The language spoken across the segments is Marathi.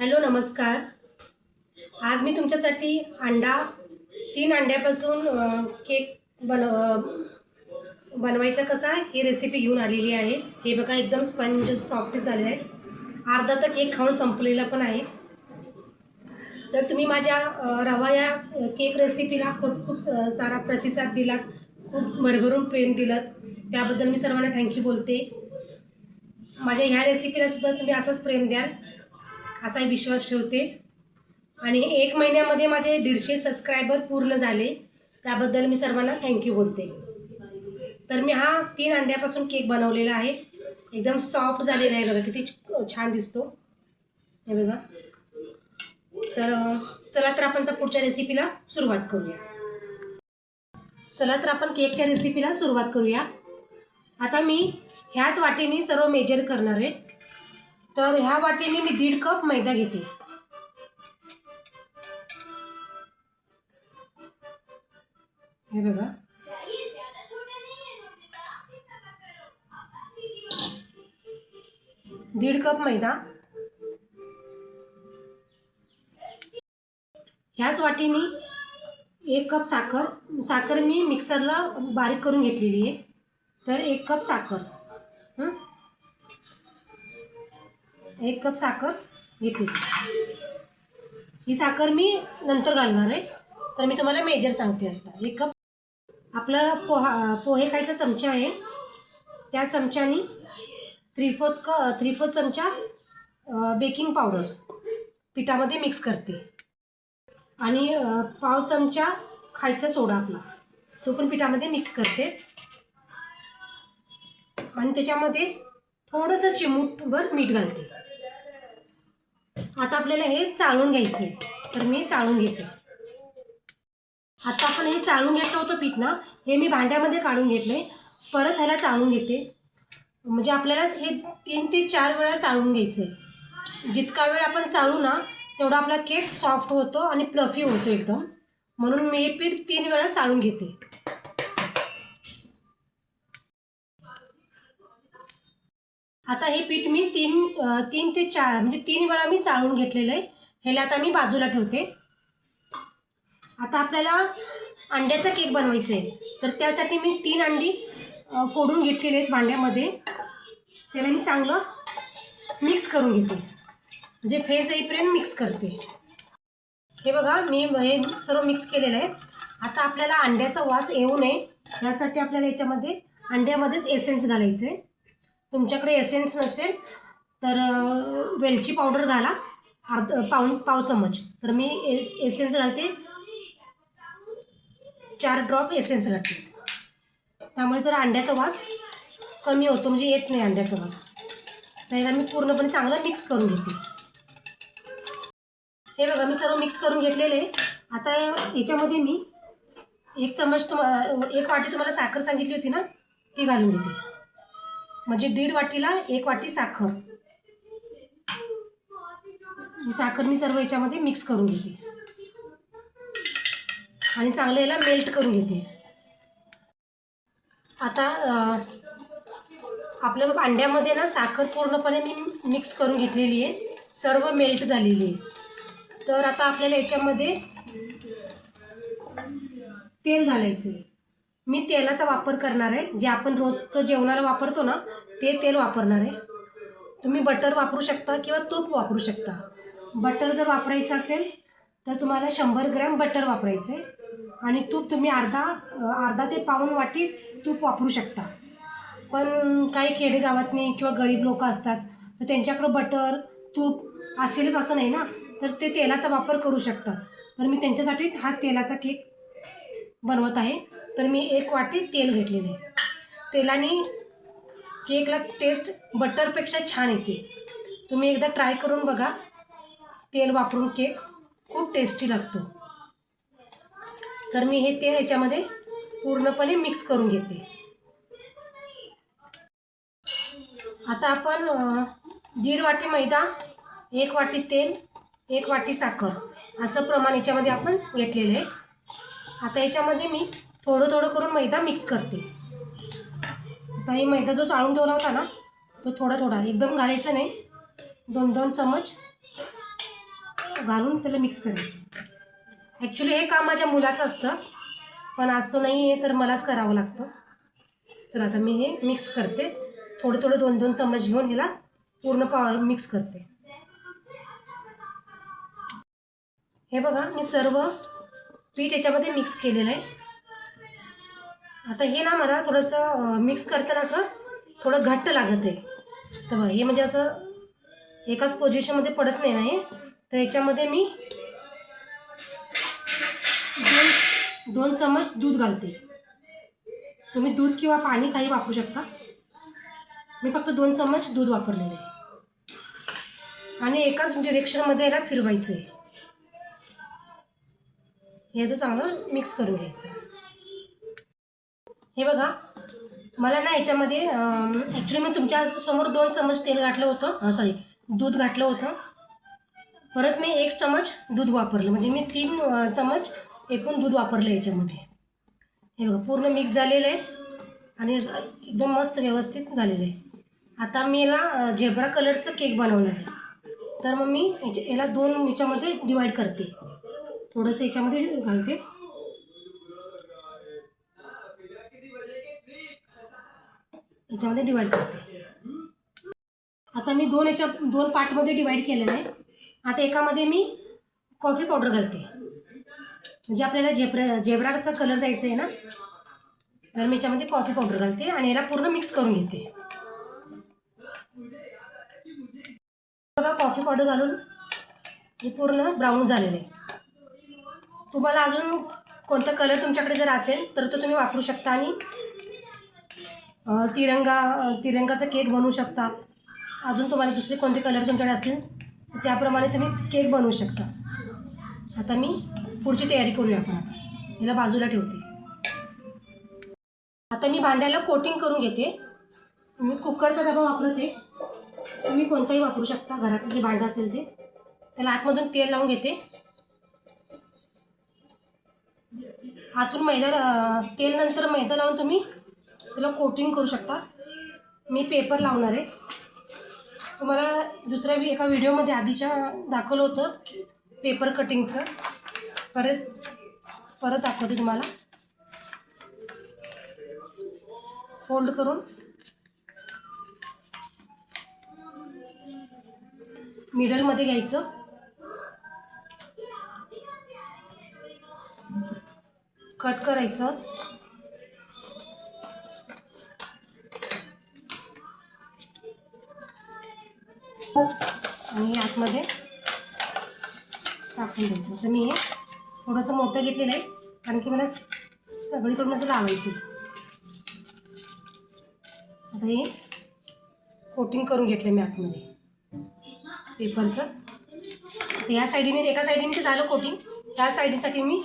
हॅलो नमस्कार. आज मी तुमच्यासाठी अंडा तीन अंड्यापासून केक बन बनवायचा कसा ही रेसिपी घेऊन आलेली आहे. हे बघा एकदम स्पंज सॉफ्ट झालेलं आहे. अर्धा तर केक खाऊन संपलेला पण आहे. तर तुम्ही माझ्या रवा या केक रेसिपीला खूप खूप स- सारा प्रतिसाद दिला खूप भरभरून प्रेम दिलं त्याबद्दल मी सर्वांना थँक्यू बोलते. माझ्या ह्या रेसिपीला सुद्धा तुम्ही असंच प्रेम द्याल. असाही विश्वास ठेवते. आणि एक महिन्यामध्ये माझे दीडशे सबस्क्रायबर पूर्ण झाले. त्याबद्दल मी सर्वांना थँक्यू बोलते. तर मी हा तीन अंड्यापासून केक बनवलेला आहे. एकदम सॉफ्ट झालेला आहे बघा किती छान दिसतो. हे बघा. तर चला तर आपण तर पुढच्या रेसिपीला सुरुवात करूया. चला तर आपण केकच्या रेसिपीला सुरुवात करूया. आता मी ह्याच वाटेने सर्व मेजर करणार आहे. तर ह्या वाटीने मी दीड कप मैदा घेते. हे बघा. दीड कप मैदा. ह्याच वाटीने एक कप साखर. साखर मी मिक्सरला बारीक करून घेतलेली आहे. तर एक कप साखर. एक कप साखर घेतली. ही साखर मी नंतर घालणार आहे. तर मी तुम्हाला मेजर सांगते आता. एक कप आपलं पोहा पोहे खायचा चमचा आहे. त्या चमच्यानी थ्री फोर्थ क थ्री फोर्थ चमचा बेकिंग पावडर पिठामध्ये मिक्स करते. आणि पाव चमचा खायचा सोडा आपला. तो पण पिठामध्ये मिक्स करते. आणि त्याच्यामध्ये थोडंसं चिमूटभर मीठ घालते. आता आपल्याला हे चाळून घ्यायचं आहे तर मी चाळून घेते. आता आपण हे चाळून घेतलं होतं पीठ ना हे मी भांड्यामध्ये काढून घेतलं आहे परत ह्याला चाळून घेते. म्हणजे आपल्याला हे तीन ते चार वेळा चाळून घ्यायचं आहे जितका वेळ आपण चाळू ना तेवढा आपला केक सॉफ्ट होतो आणि प्लफी होतो एकदम. म्हणून मी हे पीठ तीन वेळा चाळून घेते. आता हे पीठ मी तीन तीन ते चार म्हणजे तीन वेळा मी चाळून घेतलेलं आहे. ह्याला आता मी बाजूला ठेवते. आता आपल्याला अंड्याचा केक बनवायचा आहे. तर त्यासाठी मी तीन अंडी फोडून घेतलेले आहेत भांड्यामध्ये. त्याला मी चांगलं मिक्स करून घेते. म्हणजे फेस येईपर्यंत मिक्स करते. हे बघा मी हे सर्व मिक्स केलेलं आहे. आता आपल्याला अंड्याचा वास येऊ नये. यासाठी आपल्याला याच्यामध्ये अंड्यामध्येच एसेन्स घालायचं आहे तुमच्याकडे एसेन्स नसेल तर वेलची पावडर घाला अर्ध पाऊन पाव चमच. तर मी एस एसेन्स घालते. चार ड्रॉप एसेन्स घातले. त्यामुळे तर अंड्याचा वास कमी होतो म्हणजे येत नाही अंड्याचा वास. त्याला मी पूर्णपणे चांगलं मिक्स करून घेते. हे बघा मी सर्व मिक्स करून घेतलेले. आहे आता याच्यामध्ये मी एक चमच तुम एक वाटी तुम्हाला साखर सांगितली होती ना ती घालून घेते. म्हणजे दीड वाटीला एक वाटी साखर. साखर मी सर्व याच्यामध्ये मिक्स करून घेते. आणि चांगलं याला मेल्ट करून घेते. आता आपल्या अंड्यामध्ये ना साखर पूर्णपणे मी मिक्स करून घेतलेली आहे. सर्व मेल्ट झालेली आहे. तर आता आपल्याला याच्यामध्ये तेल घालायचं आहे मी तेलाचा वापर करणार आहे. जे आपण रोजचं जेवणाला वापरतो ना ते तेल वापरणार आहे. तुम्ही बटर वापरू शकता किंवा तूप वापरू शकता. बटर जर वापरायचं असेल तर तुम्हाला शंभर ग्रॅम बटर वापरायचं आहे. आणि तूप तुम्ही अर्धा अर्धा ते पाऊण वाटी तूप वापरू शकता. पण काही खेडेगावातनी किंवा गरीब लोक असतात तर त्यांच्याकडं बटर तूप असेलच असं नाही ना तर ते तेलाचा वापर करू शकतात. तर मी त्यांच्यासाठी हा तेलाचा केक बनवत आहे. तर मी एक वाटी तेल घेतलेलं. आहे तेलाने केकला टेस्ट बटरपेक्षा छान येते. तुम्ही एकदा ट्राय करून बघा. तेल वापरून केक खूप टेस्टी लागतो. तर मी हे तेल याच्यामध्ये पूर्णपणे मिक्स करून घेते. आता आपण दीड वाटी मैदा एक वाटी तेल एक वाटी साखर असं प्रमाण याच्यामध्ये आपण घेतलेलं आहे. आता याच्यामध्ये मी थोडं थोडं करून मैदा मिक्स करते. आता हे मैदा जो चाळून ठेवला होता ना तो थोडा थोडा एकदम घालायचा नाही. दोन दोन चमच घालून त्याला मिक्स करायचं. ॲक्च्युली हे काम माझ्या मुलाचं असतं पण आज तो नाही आहे तर मलाच करावं लागतं. तर आता मी हे मिक्स करते. थोडं थोडं दोन दोन चम्मच घेऊन ह्याला पूर्ण पा मिक्स करते. हे बघा मी सर्व पीठ याच्यामध्ये मिक्स केलेलं आहे. आता हे ना मला थोडंसं मिक्स करताना असं थोडं घट्ट लागत आहे. तर बघ हे म्हणजे असं एकाच पोझिशनमध्ये पडत नाही ना हे? तर याच्यामध्ये मी दोन दोन चमच दूध घालते. तुम्ही दूध किंवा पाणी काही वापरू शकता. मी फक्त दोन चमच दूध वापरलेलं आहे. आणि एकाच डिरेक्शनमध्ये याला फिरवायचं आहे याचं चांगलं मिक्स करून घ्यायचं. हे बघा मला ना याच्यामध्ये ॲक्च्युली मी तुमच्यासमोर दोन चमच तेल घातलं होतं. सॉरी दूध घातलं होतं. परत मी एक चमच दूध वापरलं. म्हणजे मी तीन चमच एकूण दूध वापरलं याच्यामध्ये. हे बघा पूर्ण मिक्स झालेलं आहे आणि एकदम मस्त व्यवस्थित झालेलं आहे. आता मी याला झेब्रा कलरचं केक बनवणार आहे. तर मग मी याच्या याला दोन याच्यामध्ये डिवाईड करते. थोडंसं याच्यामध्ये घालते. याच्यामध्ये डिवाईड करते. आता मी दोन याच्या दोन पार्टमध्ये डिवाईड केलेलं आहे. आता एकामध्ये मी कॉफी पावडर घालते. म्हणजे आपल्याला झेब्रा झेब्राचा कलर द्यायचा आहे ना तर मी याच्यामध्ये कॉफी पावडर घालते आणि याला पूर्ण मिक्स करून घेते. बघा कॉफी पावडर घालून हे पूर्ण ब्राऊन झालेलं आहे. तुम्हाला अजून कोणता कलर तुमच्याकडे जर असेल तर तो तुम्ही वापरू शकता आणि तिरंगा तिरंगाचा केक बनवू शकता. अजून तुम्हाला दुसरे कोणते कलर तुमच्याकडे असतील? त्याप्रमाणे तुम्ही केक बनवू शकता. आता मी पुढची तयारी करूया आपण आता. याला बाजूला ठेवते. आता मी भांड्याला कोटिंग करून घेते. मी कुकरचा डबा वापरते. तुम्ही कोणताही वापरू शकता. घरात जे भांडं असेल ते. त्याला आतमधून तेल लावून घेते. आतून मैदा तेल नंतर मैदा लावून तुम्ही त्याला कोटिंग करू शकता? मी पेपर लावणार आहे. तुम्हाला दुसऱ्या वि- एका व्हिडिओमध्ये आधीच्या दाखवलं होतं पेपर कटिंगचं. परत परत दाखवते तुम्हाला. फोल्ड करून. मिडलमध्ये घ्यायचं. कट करायचं. आणि आतमध्ये टाकून द्यायचं. तर मी हे थोडंसं मोठं घेतलेलं आहे. कारण की मला सगळीकडून असं लावायचं आहे. आता हे कोटिंग करून घेतलं मी आतमध्ये. पेपरचं. या साईडीने एका साईडीने ते झालं कोटिंग. त्या साईडीसाठी मी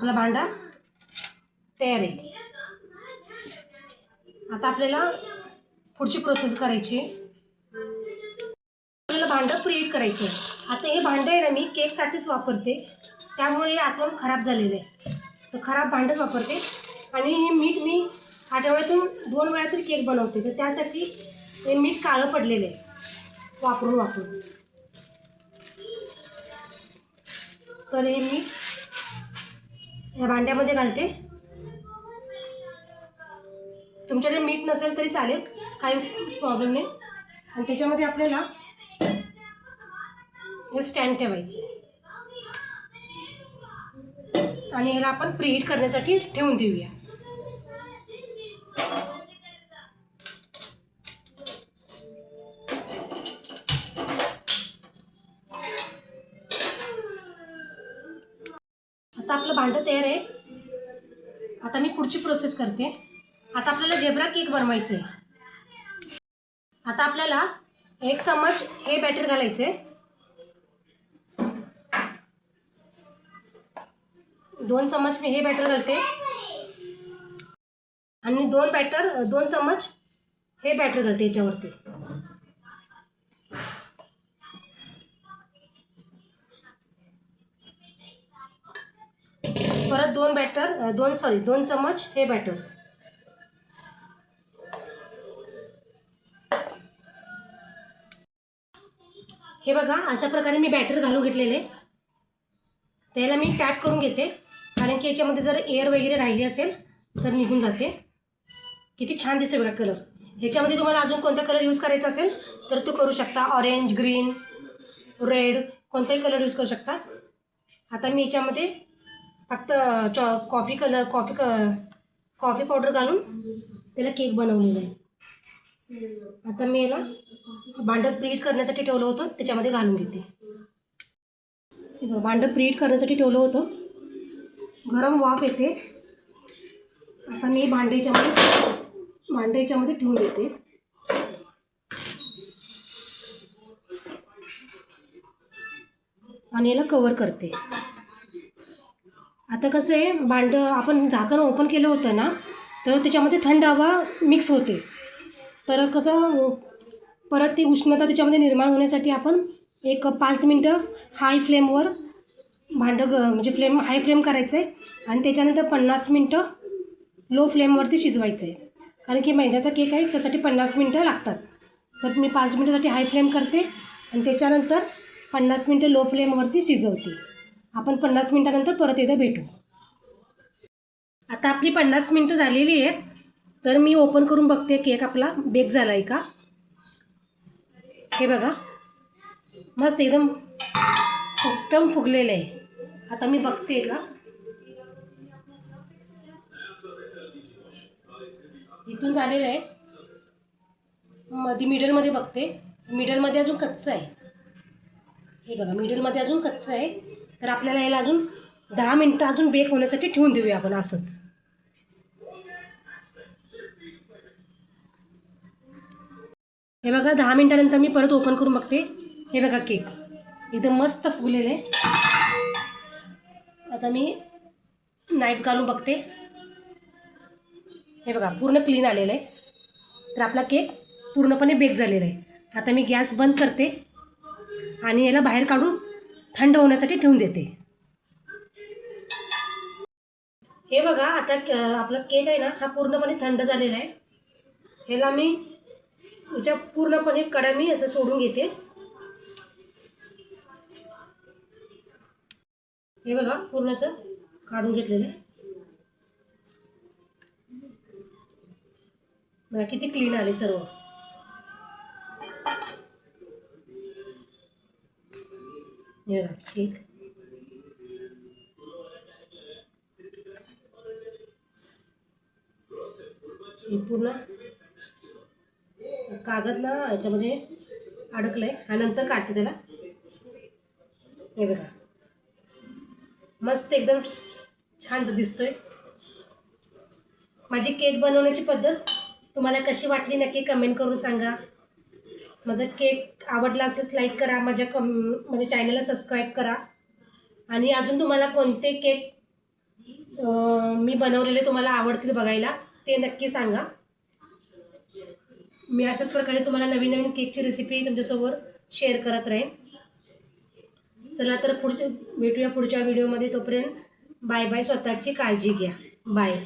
आपला भांडा तयार आहे. आता आपल्याला पुढची प्रोसेस करायची आहे. आपल्याला भांडं प्रीहीट करायचं आहे. आता हे भांडं आहे ना मी केकसाठीच वापरते. त्यामुळे हे आतून खराब झालेलं आहे. तर खराब भांडंच वापरते. आणि हे मीठ मी आठवड्यातून दोन वेळा तरी केक बनवते. तर त्यासाठी हे मीठ काळं पडलेलं आहे. वापरून वापरून. तर हे मीठ ह्या भांड्यामध्ये घालते. तुमच्याकडे मीठ नसेल तरी चालेल काही प्रॉब्लेम नाही. आणि त्याच्यामध्ये आपल्याला हे स्टँड ठेवायचं. आणि ह्याला आपण प्रीहीट करण्यासाठी ठेवून देऊया. आपलं भांडं तयार आहे. आता मी पुढची प्रोसेस करते. आता आपल्याला झेब्रा केक बनवायचं आहे आता आपल्याला एक चम्मच हे बॅटर घालायचं आहे दोन चम्मच मी हे बॅटर घालते. आणि दोन बॅटर दोन चम्मच हे बॅटर घालते याच्यावरती. परत दोन बॅटर दोन सॉरी दोन चम्मच हे बॅटर हे बघा अशा प्रकारे मी बॅटर घालून घेतलेले. त्याला मी टॅप करून घेते. कारण की याच्यामध्ये जर एअर वगैरे राहिली असेल तर निघून जाते. किती छान दिसतो बघा कलर ह्याच्यामध्ये तुम्हाला अजून कोणता कलर यूज करायचा असेल तर तो करू शकता. ऑरेंज ग्रीन रेड कोणताही कलर यूज करू शकता. आता मी याच्यामध्ये फक्त चॉ कॉफी कलर कॉफी क कॉफी पावडर घालून त्याला केक बनवलेला आहे. आता मी याला भांडं प्रीट करण्यासाठी ठेवलं होतं त्याच्यामध्ये घालून घेते. भांडं प्रीट करण्यासाठी ठेवलं होतं. गरम वाफ येते. आता मी भांडं याच्यामध्ये ठेवून देते. आणि याला कवर करते. आता कसं आहे भांडं आपण झाकण ओपन केलं होतं ना तर त्याच्यामध्ये थंड हवा मिक्स होते. तर कसं परत ती उष्णता त्याच्यामध्ये निर्माण होण्यासाठी आपण एक पाच मिनटं हाय फ्लेमवर भांडं ग म्हणजे फ्लेम हाय फ्लेम करायचं आहे आणि त्याच्यानंतर पन्नास मिनटं लो फ्लेमवरती शिजवायचं आहे कारण की मैद्याचा केक आहे त्यासाठी पन्नास मिनटं लागतात. तर मी पाच मिनटासाठी हाय फ्लेम करते आणि त्याच्यानंतर पन्नास मिनटं लो फ्लेमवरती शिजवते. आपण पन्नास मिनटानंतर परत एकदा भेटू. आता आपली पन्नास मिनटं झालेली आहेत. तर मी ओपन करून बघते केक आपला. बेक झाला आहे का? हे बघा. मस्त एकदम उत्तम फुगलेलं आहे. आता मी बघते का? इथून झालेलं आहे. मध्ये मिडलमध्ये बघते मिडलमध्ये अजून कच्चं आहे. हे बघा मिडलमध्ये अजून कच्चं आहे. तर आपल्याला याला अजून दहा मिनटं अजून बेक होण्यासाठी ठेवून देऊया आपण असंच. हे बघा दहा मिनटानंतर मी परत ओपन करून बघते. हे बघा केक एकदम मस्त फुगलेले आहे आता मी नाईफ घालून बघते. हे बघा पूर्ण क्लीन आलेलं आहे. तर आपला केक पूर्णपणे बेक झालेला आहे. आता मी गॅस बंद करते आणि याला बाहेर काढून थंड होण्यासाठी ठेवून देते. हे बघा आता आपला केक आहे ना हा पूर्णपणे थंड झालेला आहे. ह्याला मी याच्या पूर्णपणे कडा मी असं सोडून घेते. हे बघा पूर्णच काढून घेतलेलं आहे. बघा किती क्लीन आले सर्व. हे बघा केक हे पूर्ण कागद ना याच्यामध्ये अडकलंय हा नंतर काढते त्याला हे बघा मस्त एकदम छान दिसतोय माझी केक बनवण्याची पद्धत तुम्हाला कशी वाटली नक्की कमेंट करून सांगा माझा केक आवडला असल्यास लाईक करा माझ्या कम माझ्या चॅनलला सबस्क्राईब करा. आणि अजून तुम्हाला कोणते केक मी बनवलेले तुम्हाला आवडतील बघायला ते नक्की सांगा. मी अशाच प्रकारे तुम्हाला नवीन नवीन केकची रेसिपी तुमच्यासोबत शेअर करत राहीन. चला तर पुढच्या भेटूया पुढच्या व्हिडिओमध्ये तोपर्यंत बाय बाय स्वतःची काळजी घ्या. बाय